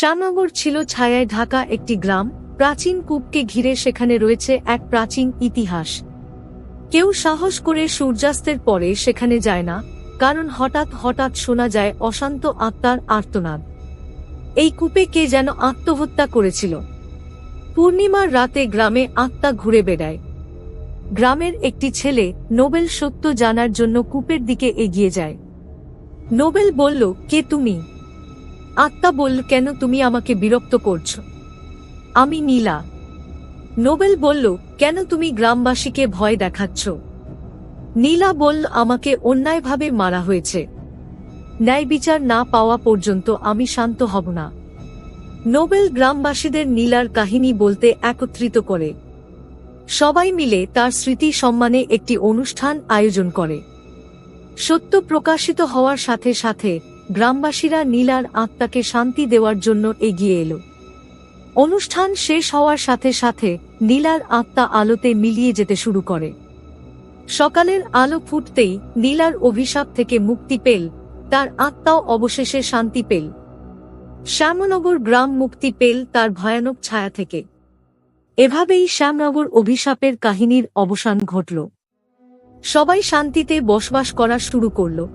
শ্যামনগর ছিল ছায়ায় ঢাকা একটি গ্রাম, প্রাচীন কূপকে ঘিরে সেখানে রয়েছে এক প্রাচীন ইতিহাস। কেউ সাহস করে সূর্যাস্তের পরে সেখানে যায় না, কারণ হঠাৎ হঠাৎ শোনা যায় অশান্ত আত্মার আর্তনাদ। এই কূপে কে যেন আত্মহত্যা করেছিল। পূর্ণিমার রাতে গ্রামে আত্মা ঘুরে বেড়ায়। গ্রামের একটি ছেলে নোবেল সত্য জানার জন্য কূপের দিকে এগিয়ে যায়। নোবেল বলল, কে তুমি? আত্মা বলল, কেন তুমি আমাকে বিরক্ত করছ? আমি নীলা। নোবেল বলল, কেন তুমি গ্রামবাসীকে ভয় দেখাচ্ছ? নীলা বলল, আমাকে অন্যায়ভাবে মারা হয়েছে। ন্যায় বিচার না পাওয়া পর্যন্ত আমি শান্ত হব না। নোবেল গ্রামবাসীদের নীলার কাহিনী বলতে একত্রিত করে। সবাই মিলে তার স্মৃতি সম্মানে একটি অনুষ্ঠান আয়োজন করে। সত্য প্রকাশিত হওয়ার সাথে সাথে গ্রামবাসীরা নীলার আত্মাকে শান্তি দেওয়ার জন্য এগিয়ে এলো। অনুষ্ঠান শেষ হওয়ার সাথে সাথে নীলার আত্মা আলোতে মিলিয়ে যেতে শুরু করে। সকালের আলো ফুটতেই নীলার অভিশাপ থেকে মুক্তি পেল, তার আত্মাও অবশেষে শান্তি পেল। শ্যামনগর গ্রাম মুক্তি পেল তার ভয়ানক ছায়া থেকে। এভাবেই শ্যামনগর অভিশাপের কাহিনীর অবসান ঘটল। সবাই শান্তিতে বসবাস করা শুরু করল।